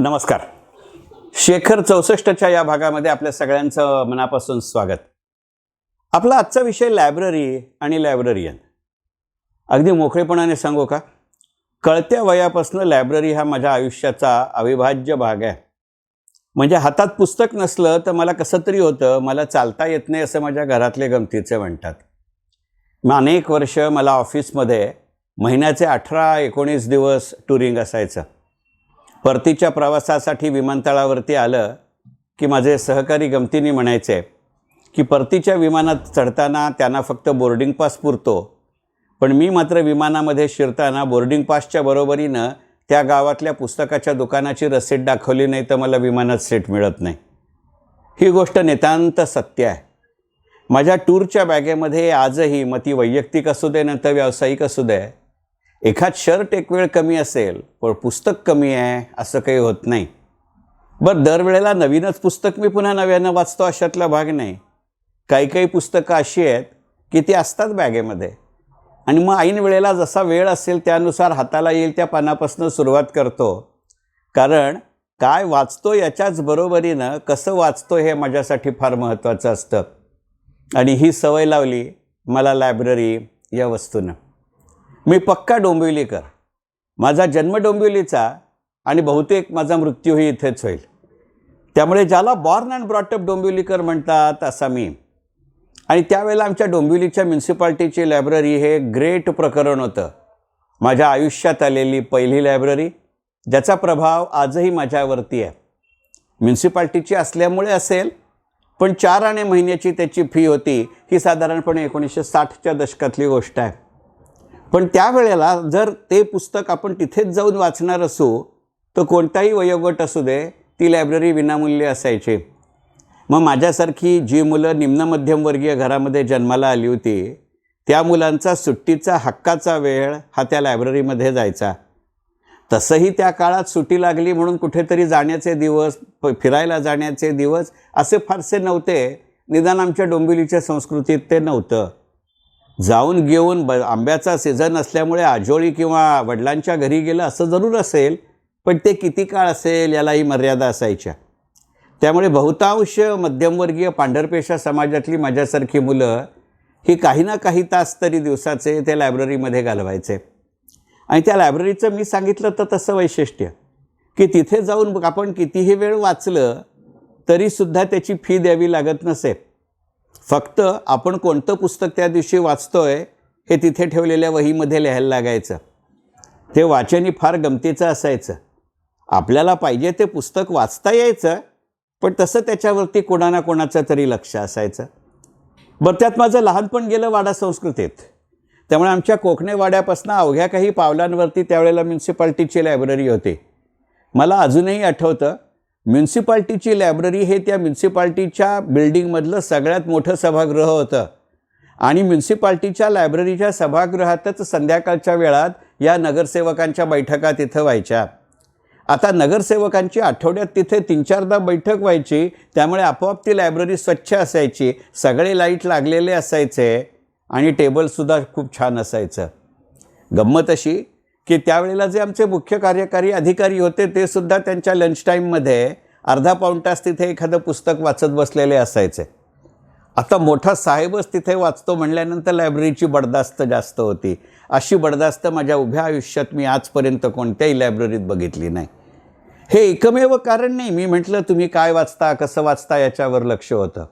नमस्कार. शेखर चौसष्टच्या या भागामध्ये आपल्या सगळ्यांचं मनापासून स्वागत. आपला आजचा विषय लायब्ररी आणि लायब्ररियन. अगदी मोकळेपणाने सांगू का? कळत्या वयापासून लायब्ररी हा माझ्या आयुष्याचा अविभाज्य भाग आहे. म्हणजे हातात पुस्तक नसलं तर मला कसं तरी होतं मला चालता येत नाही असं माझ्या घरातले गमतीचे म्हणतात. मग अनेक वर्ष मला ऑफिसमध्ये महिन्याचे अठरा एकोणीस दिवस टुरिंग असायचं. परतीच्या प्रवासासाठी विमानतळावरती आलं की माझे सहकारी गमतीने म्हणायचे की परतीच्या विमानात चढताना त्यांना फक्त बोर्डिंग पास पुरतो. पण मी मात्र विमानामध्ये शिरताना बोर्डिंग पासच्या बरोबरीनं त्या गावातल्या पुस्तकाच्या दुकानाची रसीद दाखवली नाही तर मला विमानात सीट मिळत नाही. ही गोष्ट नितांत सत्य आहे. माझ्या टूरच्या बॅगेमध्ये आजही मग ती वैयक्तिक असू दे नंतर व्यावसायिक असू दे एखाद शर्ट एक वेळ कमी असेल पण पुस्तक कमी आहे असं काही होत नाही. बरं दरवेळेला नवीनच पुस्तक मी पुन्हा नव्यानं वाचतो अशातला भाग नाही. काही काही पुस्तकं अशी आहेत की ती असतात बॅगेमध्ये. आणि मग ऐन वेळेला जसा वेळ असेल त्यानुसार हाताला येईल त्या पानापासून सुरुवात करतो. कारण काय वाचतो याच्याच बरोबरीनं कसं वाचतो हे माझ्यासाठी फार महत्त्वाचं असतं. आणि ही सवय लावली मला लायब्ररी या वस्तूनं. मी पक्का डोंबिवलीकर. माझा जन्म डोंबिवलीचा आणि बहुतेक माझा मृत्यूही इथेच होईल. त्यामुळे ज्याला बॉर्न अँड ब्रॉटअप डोंबिवलीकर म्हणतात असा मी. आणि त्यावेळेला आमच्या डोंबिवलीच्या म्युन्सिपाल्टीची लायब्ररी हे ग्रेट प्रकरण होतं. माझ्या आयुष्यात आलेली पहिली लायब्ररी ज्याचा प्रभाव आजही माझ्यावरती आहे. म्युन्सिपाल्टीची असल्यामुळे असेल पण चार आणे महिन्याची त्याची फी होती ही साधारणपणे एकोणीसशे साठच्या दशकातली गोष्ट आहे. पण त्यावेळेला जर ते पुस्तक आपण तिथेच जाऊन वाचणार असू तर कोणताही वयोगट असू दे ती लायब्ररी विनामूल्य असायची. मग माझ्यासारखी जी मुलं निम्न मध्यमवर्गीय घरामध्ये जन्माला आली होती त्या मुलांचा सुट्टीचा हक्काचा वेळ हा त्या लायब्ररीमध्ये जायचा. तसंही त्या काळात सुट्टी लागली म्हणून कुठेतरी जाण्याचे दिवस प- फिरायला जाण्याचे दिवस असे फारसे नव्हते. निदान आमच्या डोंबिवलीच्या संस्कृतीत ते नव्हतं. जाऊन घेऊन ब आंब्याचा सीझन असल्यामुळे आजोळी किंवा वडिलांच्या घरी गेलं असं जरूर असेल पण ते किती काळ असेल यालाही मर्यादा असायच्या. त्यामुळे बहुतांश मध्यमवर्गीय पांढरपेशा समाजातली माझ्यासारखी मुलं ही काही ना काही तास तरी दिवसाचे ते लायब्ररीमध्ये घालवायचे. आणि त्या लायब्ररीचं मी सांगितलं तर तसं वैशिष्ट्य की तिथे जाऊन आपण कितीही वेळ वाचलं तरीसुद्धा त्याची फी द्यावी लागत नसेल फक्त आपण कोणतं पुस्तक त्या दिवशी वाचतोय हे तिथे ठेवलेल्या वहीमध्ये लिहायला लागायचं. ते वाचनही फार गमतीचं असायचं. आपल्याला पाहिजे ते पुस्तक वाचता यायचं पण तसं त्याच्यावरती कोणा ना कोणाचं तरी लक्ष असायचं. बरं त्यात माझं लहानपण गेलं वाडा संस्कृतीत. त्यामुळे आमच्या कोकणे वाड्यापासून अवघ्या काही पावलांवरती त्यावेळेला म्युन्सिपाल्टीची लायब्ररी होती. मला अजूनही आठवतं म्युन्सिपाल्टीची लायब्ररी हे त्या म्युन्सिपाल्टीच्या बिल्डिंगमधलं सगळ्यात मोठं सभागृह होतं. आणि म्युन्सिपाल्टीच्या लायब्ररीच्या सभागृहातच संध्याकाळच्या वेळात या नगरसेवकांच्या बैठका तिथं व्हायच्या. आता नगरसेवकांची आठवड्यात तिथे तीन चारदा बैठक व्हायची त्यामुळे आपोआप ती लायब्ररी स्वच्छ असायची सगळे लाइट लागलेले असायचे आणि टेबलसुद्धा खूप छान असायचं. गंमत अशी की त्यावेळेला जे आमचे मुख्य कार्यकारी अधिकारी होते ते सुद्धा त्यांच्या लंच टाईममध्ये अर्धा पाऊण तास तिथे एखादं पुस्तक वाचत बसलेले असायचे. आता मोठा साहेबच तिथे वाचतो म्हणल्यानंतर लायब्ररीची बडदास्त जास्त होती. अशी बडदास्त माझ्या उभ्या आयुष्यात मी आजपर्यंत कोणत्याही लायब्ररीत बघितली नाही. हे एकमेव कारण नाही. मी म्हटलं तुम्ही काय वाचता कसं वाचता याच्यावर लक्ष होतं.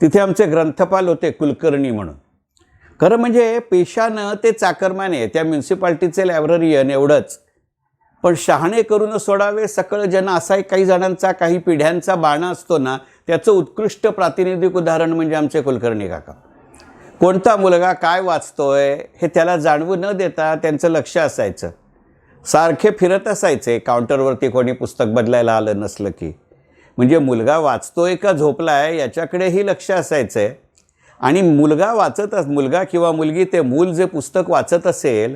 तिथे आमचे ग्रंथपाल होते कुलकर्णी म्हणून. खरं म्हणजे पेशानं ते चाकरमाने त्या म्युन्सिपाल्टीचे लायब्ररीयन एवढंच. पण शहाणे करून सोडावे सकळ जन असा काही जणांचा काही पिढ्यांचा बाणा असतो ना त्याचं उत्कृष्ट प्रातिनिधिक उदाहरण म्हणजे आमचे कुलकर्णी काका. कोणता मुलगा काय वाचतोय हे त्याला जाणवू न देता त्यांचं लक्ष असायचं. सारखे फिरत असायचे काउंटरवरती कोणी पुस्तक बदलायला आलं नसलं की. म्हणजे मुलगा वाचतोय का झोपलाय याच्याकडेही लक्ष असायचं. आणि मुलगा वाचत अस मुलगा किंवा मुलगी ते मूल जे पुस्तक वाचत असेल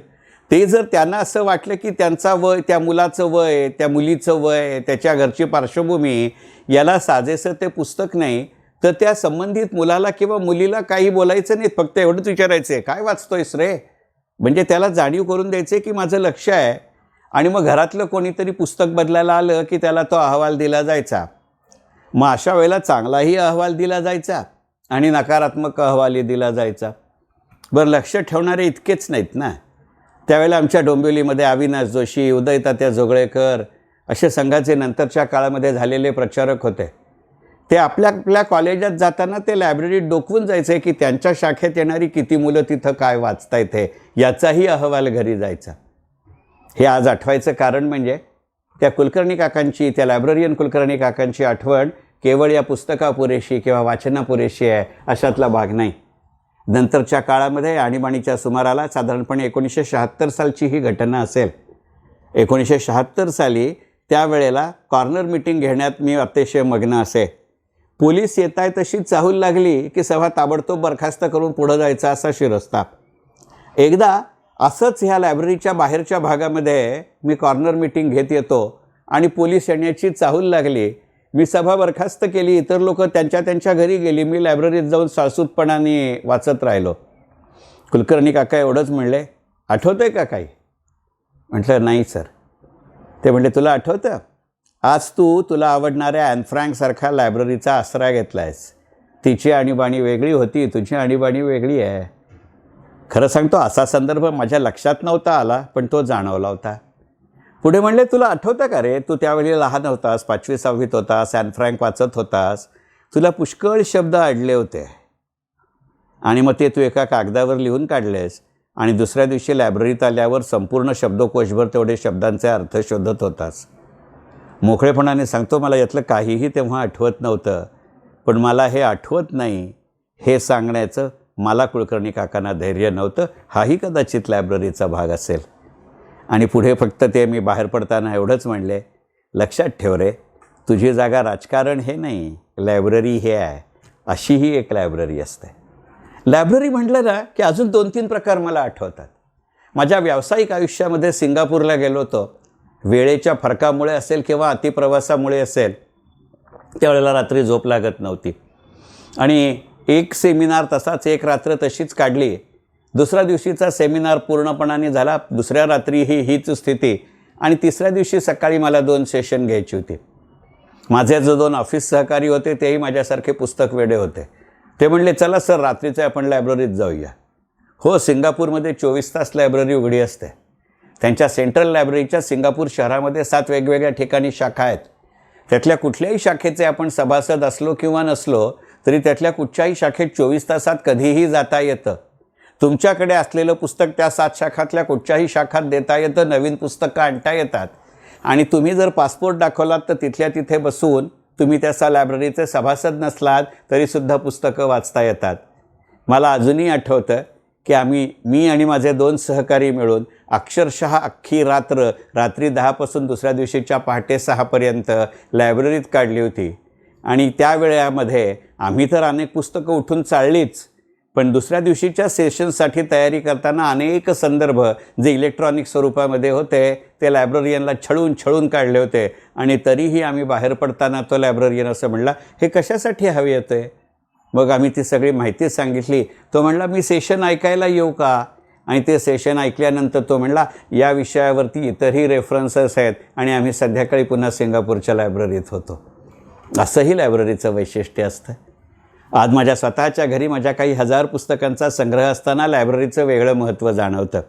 ते जर त्यांना असं वाटलं की त्यांचा वय त्या मुलाचं वय त्या मुलीचं वय त्याच्या घरची पार्श्वभूमी याला साजेसं ते पुस्तक नाही तर त्या संबंधित मुलाला किंवा मुलीला काही बोलायचं नाही. फक्त एवढंच विचारायचं आहे काय वाचतोयस रे? म्हणजे त्याला जाणीव करून द्यायचे की माझं लक्ष आहे. आणि मग घरातलं कोणीतरी पुस्तक बदलायला आलं की त्याला तो अहवाल दिला जायचा. मग अशा वेळेला चांगलाही अहवाल दिला जायचा. आणि नकारात्मक अहवाली दिला जायचा. बरं लक्ष ठेवणारे इतकेच नाहीत ना? त्यावेळेला आमच्या डोंबिवलीमध्ये अविनाश जोशी उदयतात्या जोगळेकर असे संघाचे नंतरच्या काळामध्ये झालेले प्रचारक होते. ते आपल्या आपल्या कॉलेजात जाताना ते लायब्ररीत डोकवून जायचे की त्यांच्या शाखेत येणारी किती मुलं तिथं काय वाचता येते याचाही अहवाल घरी जायचा. हे आज आठवायचं कारण म्हणजे त्या कुलकर्णी काकांची त्या लायब्ररियन कुलकर्णी काकांची आठवण केवळ या पुस्तका पुरेशी किंवा वाचना पुरेशी आहे अशातला भाग नाही. नंतरच्या काळामध्ये आणीबाणीच्या सुमाराला साधारणपणे एकोणीसशे शहात्तर सालची ही घटना असेल. एकोणीसशे शहात्तर साली त्यावेळेला कॉर्नर मिटिंग घेण्यात मी अतिशय मग्न असे. पोलीस येत आहे तशी चाहूल लागली की सभा ताबडतोब बरखास्त करून पुढं जायचा असा शिरस्ताप एकदा असंच ह्या लायब्ररीच्या बाहेरच्या भागामध्ये मी कॉर्नर मिटिंग घेत येतो आणि पोलीस येण्याची चाहूल लागली मी सभा बरखास्त केली इतर लोक त्यांच्या त्यांच्या घरी गेली. मी लायब्ररीत जाऊन साळसूतपणाने वाचत राहिलो. कुलकर्णी काका एवढंच म्हणले आठवतं आहे का काही? म्हटलं नाही सर. ते म्हणले तुला आठवतं? आज तू तुला आवडणाऱ्या अँफ्रँकसारखा लायब्ररीचा आसरा घेतला आहेस तिची आणीबाणी वेगळी होती तुझी आणीबाणी वेगळी आहे. खरं सांगतो असा संदर्भ माझ्या लक्षात नव्हता आला पण तो जाणवला होता. पुढे म्हणले तुला आठवतं का रे? तू त्यावेळी लहान होतास पाचवी सहावीत होतास सॅन फ्रँक वाचत होतास. तुला पुष्कळ शब्द अडले होते. आणि मग ते तू एका कागदावर लिहून काढलेस आणि दुसऱ्या दिवशी लायब्ररीत आल्यावर संपूर्ण शब्दकोशभर तेवढे शब्दांचे अर्थ शोधत होतास. मोकळेपणाने सांगतो मला यातलं काहीही तेव्हा आठवत नव्हतं. पण मला हे आठवत नाही. हे सांगण्याचं मला कुलकर्णी काकांना धैर्य नव्हतं. हाही कदाचित लायब्ररीचा भाग असेल. आणि पुढे फक्त ते मी बाहेर पडताना एवढंच म्हणले लक्षात ठेव रे तुझी जागा राजकारण हे नाही लायब्ररी हे आहे. अशीही एक लायब्ररी असते. लायब्ररी म्हटलं ना की अजून दोन तीन प्रकार मला आठवतात. माझ्या व्यावसायिक आयुष्यामध्ये सिंगापूरला गेलो होतो. वेळेच्या फरकामुळे असेल किंवा अतिप्रवासामुळे असेल त्यावेळेला रात्री झोप लागत नव्हती. आणि एक सेमिनार तसाच एक रात्र तशीच काढली दुसऱ्या दिवशीचा सेमिनार पूर्णपणाने झाला. दुसऱ्या रात्री ही हीच स्थिती. आणि तिसऱ्या दिवशी सकाळी मला दोन सेशन घ्यायची होती. माझे जे दोन ऑफिस सहकारी होते तेही माझ्यासारखे पुस्तक वेडे होते. ते म्हणले चला सर रात्रीचे आपण लायब्ररीत जाऊया. हो सिंगापूरमध्ये चोवीस तास लायब्ररी उघडी असते. त्यांच्या सेंट्रल लायब्ररीच्या सिंगापूर शहरामध्ये सात वेगवेगळ्या ठिकाणी शाखा आहेत. त्यातल्या कुठल्याही शाखेचे आपण सभासद असलो किंवा नसलो तरी त्यातल्या कुठच्याही शाखेत चोवीस तासात कधीही जाता येतं. तुमच्याकडे असलेलं पुस्तक त्या सात शाखातल्या कुठच्याही शाखात देता येतं नवीन पुस्तकं आणता येतात. आणि तुम्ही जर पासपोर्ट दाखवलात तर तिथल्या तिथे बसून तुम्ही त्या लायब्ररीचे सभासद नसलात तरीसुद्धा पुस्तकं वाचता येतात. मला अजूनही आठवतं की आम्ही मी आणि माझे दोन सहकारी मिळून अक्षरशः अख्खी रात्र रात्री दहापासून दुसऱ्या दिवशीच्या पहाटे सहापर्यंत लायब्ररीत काढली होती. आणि त्या वेळामध्ये आम्ही तर अनेक पुस्तकं उठून चाललीच. पण दुसऱ्या दिवशीच्या सेशनसाठी तयारी करताना अनेक संदर्भ जे इलेक्ट्रॉनिक स्वरूपामध्ये होते ते लायब्ररियनला छळून छळून काढले होते. आणि तरीही आम्ही बाहेर पडताना तो लायब्ररियन असं म्हणला हे कशासाठी हवे होते मग आम्ही ती सगळी माहिती सांगितली. तो म्हणला मी सेशन ऐकायला येऊ का? आणि ते सेशन ऐकल्यानंतर तो म्हणला या विषयावरती इतरही रेफरन्सेस आहेत आणि आम्ही संध्याकाळी पुन्हा सिंगापूरच्या लायब्ररीत होतो. असंही लायब्ररीचं वैशिष्ट्य असतं. आज माझ्या स्वतःच्या घरी माझ्या काही हजार पुस्तकांचा संग्रह असताना लायब्ररीचं वेगळं महत्त्व जाणवतं.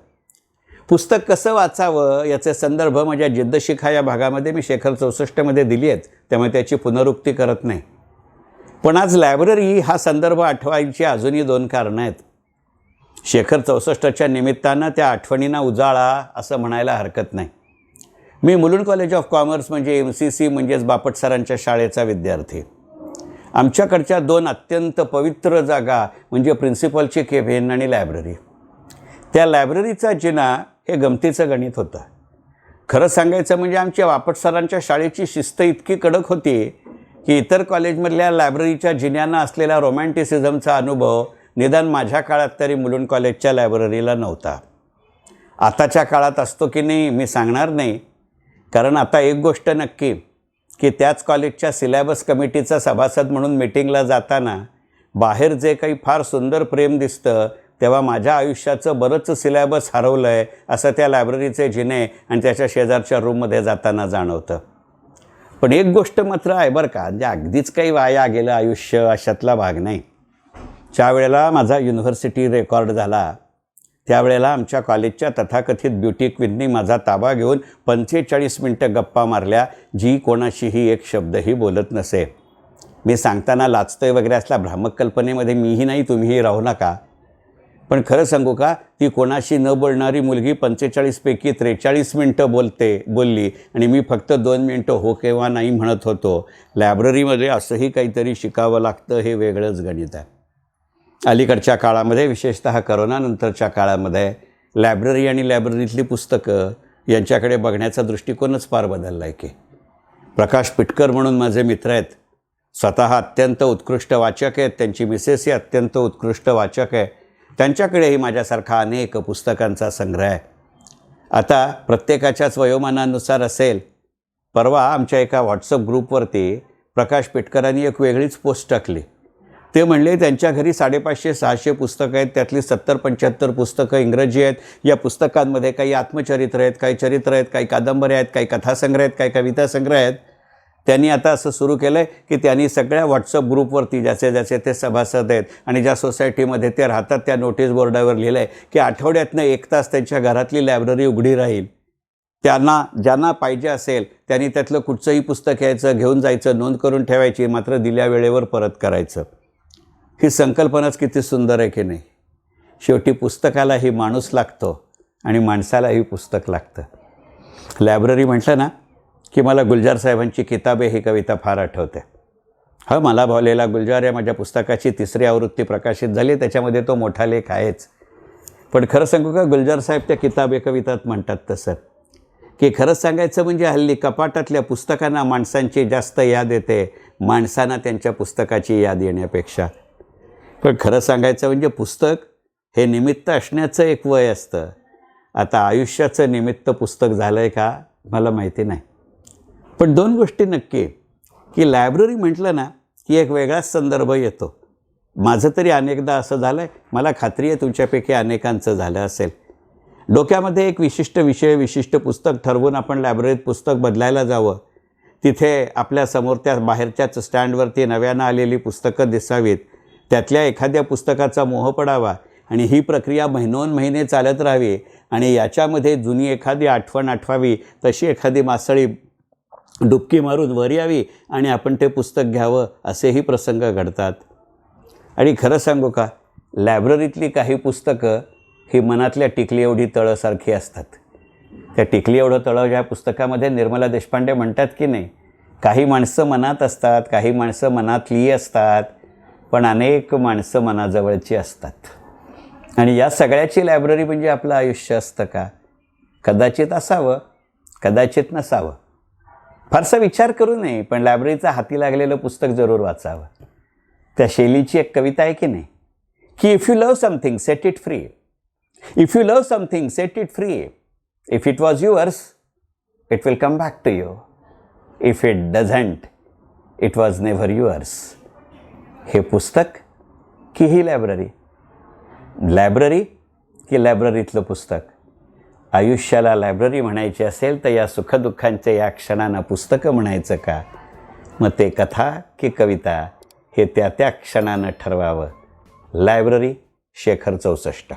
पुस्तक कसं वाचावं याचे संदर्भ माझ्या जिद्दशिखा या भागामध्ये मी शेखर चौसष्टमध्ये दिली आहेत त्यामुळे त्याची पुनरुक्ती करत नाही. पण आज लायब्ररी हा संदर्भ आठवायची अजूनही दोन कारणं आहेत. शेखर चौसष्टच्या निमित्तानं त्या आठवणींना उजाळा असं म्हणायला हरकत नाही. मी मुलुंड कॉलेज ऑफ कॉमर्स म्हणजे एम सी सी म्हणजेच बापट सरांच्या शाळेचा विद्यार्थी. आमच्याकडच्या दोन अत्यंत पवित्र जागा म्हणजे प्रिन्सिपलची केव्हेन आणि लायब्ररी त्या लायब्ररीचा जिना हे गमतीचं गणित होतं. खरं सांगायचं म्हणजे आमच्या वापट सरांच्या शाळेची शिस्त इतकी कडक होती की इतर कॉलेजमधल्या लायब्ररीच्या जिन्यांना असलेला रोमॅन्टिसिझमचा अनुभव निदान माझ्या काळात तरी मुलुंड कॉलेजच्या लायब्ररीला नव्हता. आताच्या काळात असतो की नाही मी सांगणार नाही. कारण आता एक गोष्ट नक्की की त्याच कॉलेजच्या सिलॅबस कमिटीचा सभासद म्हणून मिटिंगला जाताना बाहेर जे काही फार सुंदर प्रेम दिसतं तेव्हा माझ्या आयुष्याचं बरंच सिलॅबस हरवलं आहे असं त्या लायब्ररीचे जिने आणि त्याच्या शेजारच्या रूममध्ये जाताना जाणवतं. पण एक गोष्ट मात्र आहे बरं का म्हणजे अगदीच काही वाया गेलं आयुष्य अशातला भाग नाही. ज्या वेळेला माझा युनिव्हर्सिटी रेकॉर्ड झाला त्यावेळेला आमच्या कॉलेजच्या तथाकथित ब्युटी क्विननी माझा ताबा घेऊन पंचेचाळीस मिनटं गप्पा मारल्या जी कोणाशीही एक शब्दही बोलत नसे. मी सांगताना लाचतोय वगैरे असला भ्रामक कल्पनेमध्ये मीही नाही तुम्हीही राहू नका. पण खरं सांगू का ती कोणाशी न बोलणारी मुलगी पंचेचाळीसपैकी त्रेचाळीस मिनटं बोलते बोलली आणि मी फक्त दोन मिनटं हो किंवा नाही म्हणत होतो. लायब्ररीमध्ये असंही काहीतरी शिकावं लागतं हे वेगळंच गणित आहे. अलीकडच्या काळामध्ये विशेषतः करोनानंतरच्या काळामध्ये लायब्ररी आणि लायब्ररीतली पुस्तकं यांच्याकडे बघण्याचा दृष्टिकोनच फार बदलला आहे की. प्रकाश पिटकर म्हणून माझे मित्र आहेत. स्वतः अत्यंत उत्कृष्ट वाचक आहेत. त्यांची मिसेसही अत्यंत उत्कृष्ट वाचक आहे. त्यांच्याकडेही माझ्यासारखा अनेक पुस्तकांचा संग्रह आहे. आता प्रत्येकाच्याच वयोमानानुसार असेल परवा आमच्या एका व्हॉट्सअप ग्रुपवरती प्रकाश पिटकरांनी एक वेगळीच पोस्ट टाकली. ते म्हणले त्यांच्या घरी साडेपाचशे सहाशे पुस्तकं आहेत. त्यातली सत्तर पंच्याहत्तर पुस्तकं इंग्रजी आहेत. या पुस्तकांमध्ये काही आत्मचरित्र आहेत काही चरित्र आहेत काही कादंबऱ्या आहेत काही कथासंग्रह आहेत काही कविता संग्रह आहेत. त्यांनी आता असं सुरू केलं आहे की त्यांनी सगळ्या व्हॉट्सअप ग्रुपवरती ज्याचे ज्याचे ते सभासद आहेत आणि ज्या सोसायटीमध्ये ते राहतात त्या नोटीस बोर्डावर लिहिलं आहे की आठवड्यातनं एक तास त्यांच्या घरातली लायब्ररी उघडी राहील. त्यांना ज्यांना पाहिजे असेल त्यांनी त्यातलं कुठचंही पुस्तक घ्यायचं घेऊन जायचं नोंद करून ठेवायची मात्र दिल्या वेळेवर परत करायचं. ही संकल्पनाच किती सुंदर आहे की नाही? शेवटी पुस्तकालाही माणूस लागतो आणि माणसालाही पुस्तक लागतं. लायब्ररी म्हटलं ना की मला गुलजार साहेबांची किताबे ही कविता फार आठवते. हा मला भावलेला गुलजार या माझ्या पुस्तकाची तिसरी आवृत्ती प्रकाशित झाली त्याच्यामध्ये तो मोठा लेख आहेच. पण खरं सांगू का गुलजार साहेब त्या किताबे कवितात म्हणतात तसं. की खरंच सांगायचं म्हणजे हल्ली कपाटातल्या पुस्तकांना माणसांची जास्त याद येते माणसांना त्यांच्या पुस्तकाची याद येण्यापेक्षा. पण खरं सांगायचं म्हणजे पुस्तक हे निमित्त असण्याचं एक वय असतं. आता आयुष्याचं निमित्त पुस्तक झालं आहे का मला माहिती नाही. पण दोन गोष्टी नक्की की लायब्ररी म्हटलं ना की एक वेगळाच संदर्भ येतो. माझं तरी अनेकदा असं झालं आहे मला खात्री आहे तुमच्यापैकी अनेकांचं झालं असेल. डोक्यामध्ये एक विशिष्ट विषय विशिष्ट पुस्तक ठरवून आपण लायब्ररीत पुस्तक बदलायला जावं. तिथे आपल्यासमोर त्या बाहेरच्याच स्टँडवरती नव्यानं आलेली पुस्तकं दिसावीत. त्यातल्या एखाद्या पुस्तकाचा मोह पडावा आणि ही प्रक्रिया महिनोन महिने चालत राहावी आणि याच्यामध्ये जुनी एखादी आठवण आठवावी तशी एखादी मासळी डुबकी मारून वर यावी आणि आपण ते पुस्तक घ्यावं असेही प्रसंग घडतात. आणि खरं सांगू का लायब्ररीतली काही पुस्तकं ही मनातल्या टिकली एवढी तळंसारखी असतात. त्या टिकली एवढं तळं ज्या पुस्तकामध्ये निर्मला देशपांडे म्हणतात की नाही काही माणसं मनात असतात काही माणसं मनातली असतात पण अनेक माणसं मनाजवळची असतात. आणि या सगळ्याची लायब्ररी म्हणजे आपलं आयुष्य असतं का? कदाचित असावं कदाचित नसावं. फारसा विचार करू नये पण लायब्ररीचं हाती लागलेलं पुस्तक जरूर वाचावं. त्या शैलीची एक कविता आहे की नाही? की if you love something set it free if you love something set it free if it was yours it will come back to you if it doesn't it was never yours हे पुस्तक की ही library? Library की लायब्ररीतलं पुस्तक? आयुष्याला library म्हणायची असेल तर या सुखदुःखांच्या या क्षणांना पुस्तकं म्हणायचं का? मग ते कथा की कविता हे त्या त्या क्षणानं ठरवावं. लायब्ररी शेखर चौसष्ट.